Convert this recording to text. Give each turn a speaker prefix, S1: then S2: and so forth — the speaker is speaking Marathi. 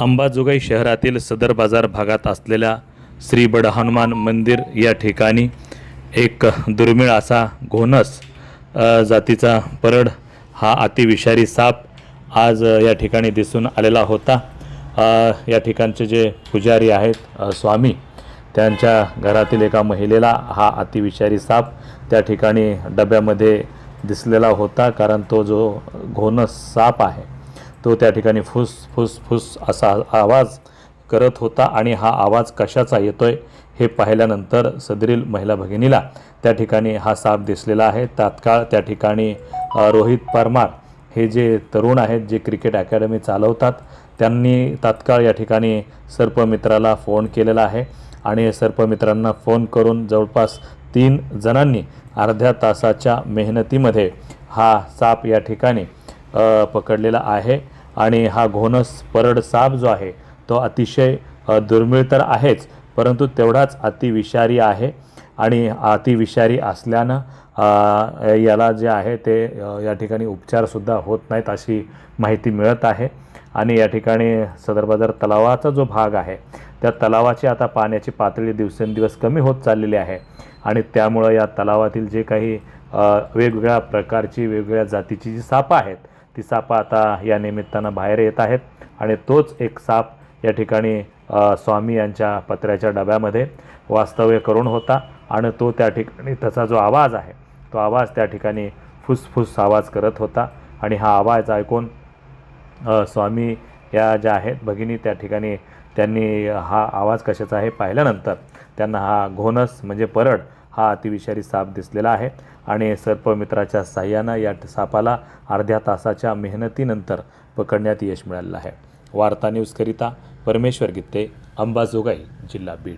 S1: अंबाजोगाई शहरातील सदर बाजार भागात असलेल्या श्री बड हनुमान मंदिर या ठिकाणी एक दुर्मिळ असा घोणस जातीचा परड हा अतिविषारी साप आज या ठिकाणी दिसून आलेला होता. या ठिकाणचे जे पुजारी आहेत स्वामी त्यांच्या घरातील एका महिलेला हा अतिविषारी साप त्या ठिकाणी डब्यामध्ये दिसलेला होता कारण तो जो घोणस साप आहे तो त्या ठिकाणी फुस फुस फुस असा आवाज करत होता आणि हा आवाज कशाचा येतोय हे पाहिल्यानंतर सदरील महिला भगिनीला त्या ठिकाणी हा साप दिसलेला आहे. तात्काळ त्या ठिकाणी रोहित परमार हे जे तरुण आहेत जे क्रिकेट अकॅडमी चालवतात त्यांनी तात्काळ या ठिकाणी सर्पमित्राला फोन केलेला आहे आणि सर्पमित्रांना फोन करून जवळपास तीन जणांनी अर्ध्या तासाच्या मेहनतीमध्ये हा साप या ठिकाणी पकडलेला आहे. आणि हा घोणस परड साप जो आहे तो अतिशय दुर्मिळ तर आहेच परंतु तेवढाच अतिविषारी आहे. आणि अतिविषारी असल्यानं याला जे आहे ते या ठिकाणी उपचारसुद्धा होत नाहीत अशी माहिती मिळत आहे. आणि या ठिकाणी सदर बाजार तलावाचा जो भाग आहे त्या तलावाची आता पाण्याची पातळी दिवसेंदिवस कमी होत चाललेली आहे. आणि त्यामुळं या तलावातील जे काही वेगवेगळ्या प्रकारची वेगवेगळ्या जातीची जी सापं आहेत ती सापं आता या निमित्तानं बाहेर येत आहेत आणि तोच एक साप या ठिकाणी स्वामी यांच्या पत्र्याच्या डब्यामध्ये वास्तव्य करून होता आणि तो त्या ठिकाणी त्याचा जो आवाज आहे तो आवाज त्या ठिकाणी फुसफुस आवाज करत होता. आणि हा आवाज ऐकून स्वामी या ज्या आहेत भगिनी त्या ठिकाणी त्यांनी हा आवाज कशाचा आहे पाहिल्यानंतर त्यांना हा घोनस म्हणजे परड हा अतिविषारी साप दिसलेला आहे. आणि सर्पमित्राच्या साह्यानं या सापाला अर्ध्या तासाच्या मेहनतीनंतर पकडण्यात यश मिळालेलं आहे. वार्ता न्यूजकरिता परमेश्वर गित्ते अंबाजोगाई जिल्हा बीड.